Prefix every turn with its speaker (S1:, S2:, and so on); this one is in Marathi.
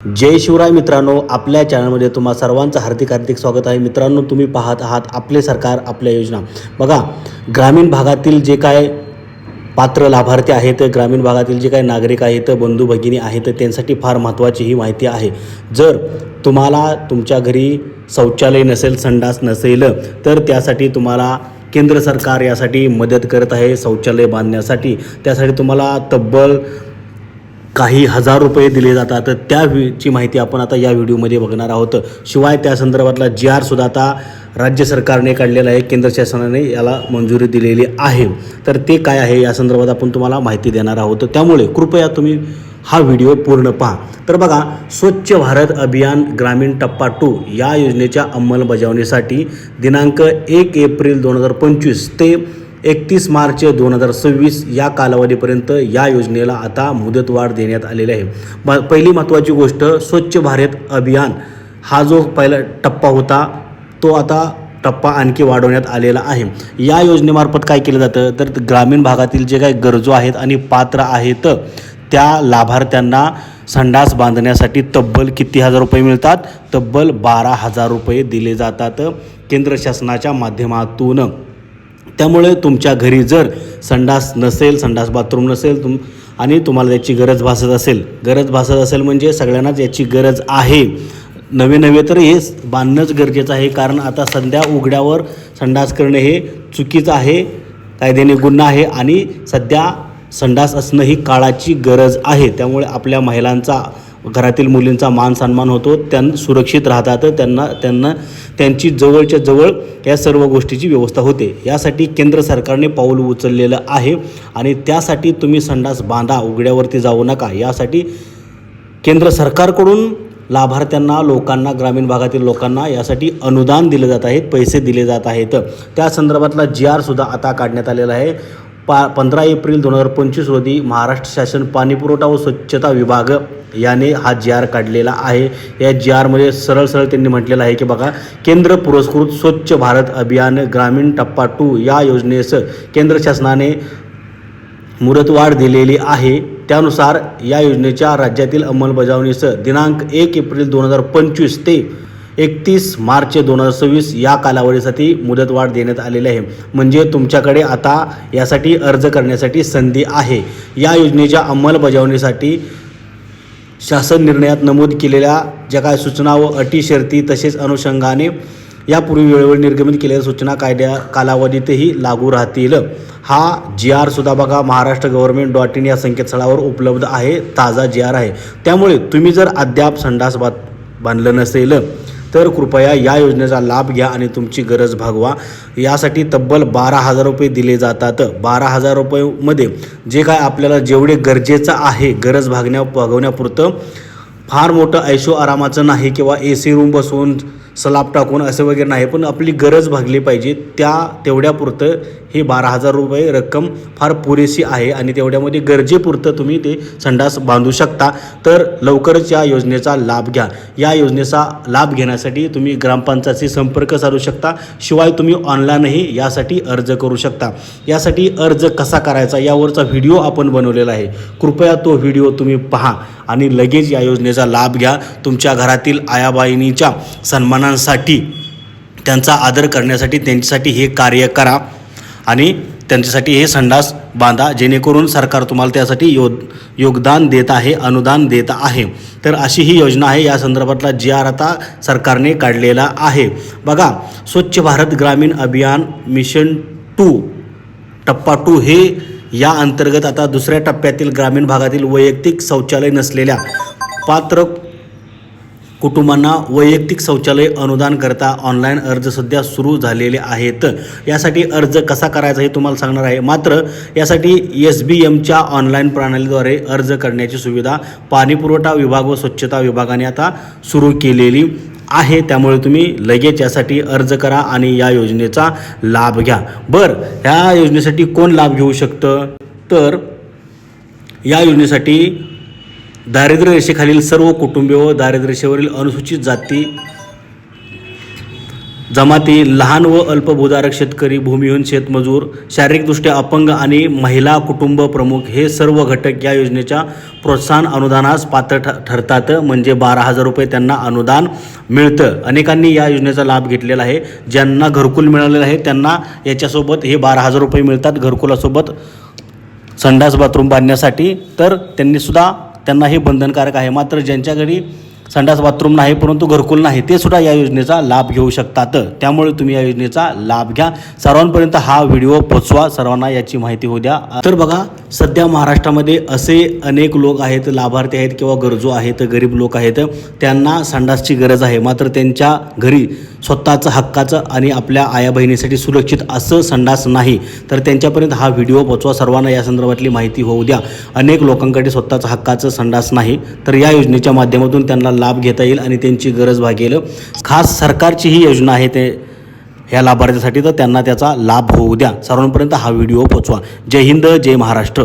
S1: जय शिवराय मित्रांनो आपल्या चॅनलमध्ये तुम्हा सर्वांचं हार्दिक हार्दिक स्वागत आहे. मित्रांनो तुम्ही पाहत आहात आपले सरकार आपल्या योजना. बघा ग्रामीण भागातील जे काय पात्र लाभार्थी आहेत ग्रामीण भागातील जे काही नागरिक आहेत बंधू भगिनी आहेत त्यांसाठी फार महत्त्वाची ही माहिती आहे. जर तुम्हाला तुमच्या घरी शौचालय नसेल संडास नसेल तर त्यासाठी तुम्हाला केंद्र सरकार यासाठी मदत करत आहे शौचालय बांधण्यासाठी. त्यासाठी तुम्हाला तब्बल काही हजार रुपये दिले जातात. तर त्या ची माहिती आपण आता या व्हिडिओमध्ये बघणार आहोत. शिवाय त्या संदर्भातला जी आर सुद्धा आता राज्य सरकारने काढलेला आहे. केंद्र शासनाने याला मंजुरी दिलेली आहे. तर ते काय आहे या संदर्भात आपण तुम्हाला माहिती देणार आहोत. त्यामुळे कृपया तुम्ही हा व्हिडिओ पूर्ण पहा. तर बघा स्वच्छ भारत अभियान ग्रामीण टप्पा टू या योजनेच्या अंमलबजावणीसाठी दिनांक एक एप्रिल दोन हजार पंचवीस ते एकतीस मार्च दोन हजार सव्वीस या कालावधीपर्यंत या योजनेला आता मुदतवाढ देण्यात आलेली आहे. ब पहिली महत्त्वाची गोष्ट स्वच्छ भारत अभियान. हा जो पहिला टप्पा होता तो आता टप्पा आणखी वाढवण्यात आलेला आहे. या योजनेमार्फत काय केलं जातं? तर ग्रामीण भागातील जे काही गरजू आहेत आणि पात्र आहेत त्या लाभार्थ्यांना संडास बांधण्यासाठी तब्बल किती हजार रुपये मिळतात? तब्बल बारा हजार रुपये दिले जातात केंद्र शासनाच्या माध्यमातून. त्यामुळे तुमच्या घरी जर संडास नसेल संडास बाथरूम नसेल तुम आणि तुम्हाला याची गरज भासत असेल गरज भासत असेल म्हणजे सगळ्यांनाच याची गरज आहे. नवे नवे तर हे बांधणंच गरजेचं आहे कारण आता सध्या उघड्यावर संडास करणे हे चुकीचं आहे कायद्याने गुन्हा आहे आणि सध्या संडास असणं ही काळाची गरज आहे. त्यामुळे आपल्या महिलांचा घरातील मुलींचा मान सन्मान होतो त्यां सुरक्षित राहतात त्यांना त्यांना त्यांची जवळच्या जवळ या सर्व गोष्टीची व्यवस्था होते. यासाठी केंद्र सरकारने पाऊल उचललेलं आहे आणि त्यासाठी तुम्ही संडास बांधा उघड्यावरती जाऊ नका. यासाठी केंद्र सरकारकडून लाभार्थ्यांना लोकांना ग्रामीण भागातील लोकांना यासाठी अनुदान दिले जात आहेत पैसे दिले जात आहेत. त्या संदर्भातला जी आरसुद्धा आता काढण्यात आलेला आहे. पा पंधरा एप्रिल दोन हजार पंचवीस रोजी महाराष्ट्र शासन पाणीपुरवठा व स्वच्छता विभाग याने हा जी आर काढलेला आहे. या जी आरमध्ये सरळ सरळ त्यांनी म्हटलेलं आहे की बघा केंद्र पुरस्कृत स्वच्छ भारत अभियान ग्रामीण टप्पा टू या योजनेस केंद्र शासनाने मुदतवाढ दिलेली आहे. त्यानुसार या योजनेच्या राज्यातील अंमलबजावणीस दिनांक एक एप्रिल दोन हजार पंचवीस ते एकतीस मार्च दोन हजार सव्वीस या कालावधीसाठी मुदतवाढ देण्यात आलेली आहे. म्हणजे तुमच्याकडे आता यासाठी अर्ज करण्यासाठी संधी आहे. या योजनेच्या अंमलबजावणीसाठी शासन निर्णयात नमूद केलेल्या ज्या काय सूचना व अटी शर्ती तसेच अनुषंगाने यापूर्वी वेळोवेळी निर्गमित केलेल्या सूचना कायद्या कालावधीतही लागू राहतील. हा जी आर सुद्धा बघा महाराष्ट्र गव्हर्नमेंट डॉट इन या संकेतस्थळावर उपलब्ध आहे ताजा जी आर आहे. त्यामुळे तुम्ही जर अद्याप संडास बांधलं नसेल तर कृपया या योजनेचा लाभ घ्या आणि तुमची गरज भागवा. यासाठी तब्बल बारा हजार रुपये दिले जातात. बारा हजार रुपयेमध्ये जे काय आपल्याला जेवढे गरजेचं आहे गरज भागण्या भागवण्यापुरतं फार मोठं ऐशो आरामाचं नाही किंवा ए सी रूम बसवून सलाब टाकून असं वगैरे नाही पण आपली गरज भागली पाहिजे. त्या तेवढ्यापुरतं ही बारा हजार रुपये रक्कम फार पुरेशी आहे आणि तेवढ्यामध्ये गरजेपुरतं तुम्ही ते संडास बांधू शकता. तर लवकरच या योजनेचा लाभ घ्या. या योजनेचा लाभ घेण्यासाठी तुम्ही ग्रामपंचायतशी संपर्क साधू शकता. शिवाय तुम्ही ऑनलाईनही यासाठी अर्ज करू शकता. यासाठी अर्ज कसा करायचा यावरचा व्हिडिओ आपण बनवलेला आहे. कृपया तो व्हिडिओ तुम्ही पहा. आणि लगेच या योजनेचा लाभ घ्या. तुमच्या घरातील आयाबाईनीच्या सन्मानांसाठी त्यांचा आदर करण्यासाठी त्यांच्यासाठी हे कार्य करा. आणि त्यांच्यासाठी हे संडास बांधा जेणेकरून सरकार तुम्हाला त्यासाठी यो योगदान देत आहे अनुदान देत आहे. तर अशी ही योजना आहे. या संदर्भातला जी आर आता सरकारने काढलेला आहे. बघा स्वच्छ भारत ग्रामीण अभियान मिशन टू टप्पा टू हे या अंतर्गत आता दुसऱ्या टप्प्यातील ग्रामीण भागातील वैयक्तिक शौचालय नसलेल्या पात्र कुटुंबांना वैयक्तिक शौचालय अनुदान करता ऑनलाईन अर्ज सध्या सुरू झालेले आहेत. यासाठी अर्ज कसा करायचा हे तुम्हाला सांगणार आहे. मात्र यासाठी एस बी एमच्या ऑनलाईन प्रणालीद्वारे अर्ज करण्याची सुविधा पाणीपुरवठा विभाग व स्वच्छता विभागाने आता सुरू केलेली आहे त्यामुळे तुम्ही लगेच यासाठी अर्ज करा आणि या योजनेचा लाभ घ्या. बरं ह्या योजनेसाठी कोण लाभ घेऊ शकतं? तर या योजनेसाठी दारिद्र्य रेषेखालील सर्व कुटुंबीय व दारिद्र्य रेषेवरील अनुसूचित जाती जमाती लहान व अल्पभूधारक शेतकरी भूमिहीन शेतमजूर शारीरिकदृष्ट्या अपंग आणि महिला कुटुंब प्रमुख हे सर्व घटक या योजनेच्या प्रोत्साहन अनुदानास पात्र ठ ठरतात. म्हणजे बारा हजार रुपये त्यांना अनुदान मिळतं. अनेकांनी या योजनेचा लाभ घेतलेला आहे. ज्यांना घरकुल मिळालेलं आहे त्यांना याच्यासोबत हे बारा हजार रुपये मिळतात घरकुलासोबत. संडास बाथरूम बांधण्यासाठी. तर त्यांनीसुद्धा त्यांना हे बंधनकारक आहे. मात्र ज्यांच्या घरी संडास बाथरूम नाही परंतु घरकुल नाही ते सुद्धा या योजनेचा लाभ घेऊ शकतात. त्यामुळे तुम्ही या योजनेचा लाभ घ्या. सर्वांपर्यंत हा व्हिडिओ पोचवा. सर्वांना याची माहिती होऊ द्या. तर बघा सध्या महाराष्ट्रामध्ये असे अनेक लोक आहेत लाभार्थी आहेत किंवा गरजू आहेत गरीब लोक आहेत. त्यांना संडासची गरज आहे. मात्र त्यांच्या घरी स्वतःचं हक्काचं आणि आपल्या आया बहिणीसाठी सुरक्षित असं संडास नाही तर त्यांच्यापर्यंत हा व्हिडिओ पोचवा. सर्वांना या संदर्भातली माहिती होऊ द्या. अनेक लोकांकडे स्वतःचं हक्काचं संडास नाही तर या योजनेच्या माध्यमातून त्यांना लाभ घेता येईल आणि त्यांची गरज भागेल. खास सरकारची ही योजना आहे ते ह्या लाभार्थ्यासाठी तर त्यांना त्याचा लाभ होऊ द्या. सर्वांपर्यंत हा व्हिडिओ पोचवा. जय हिंद जय महाराष्ट्र.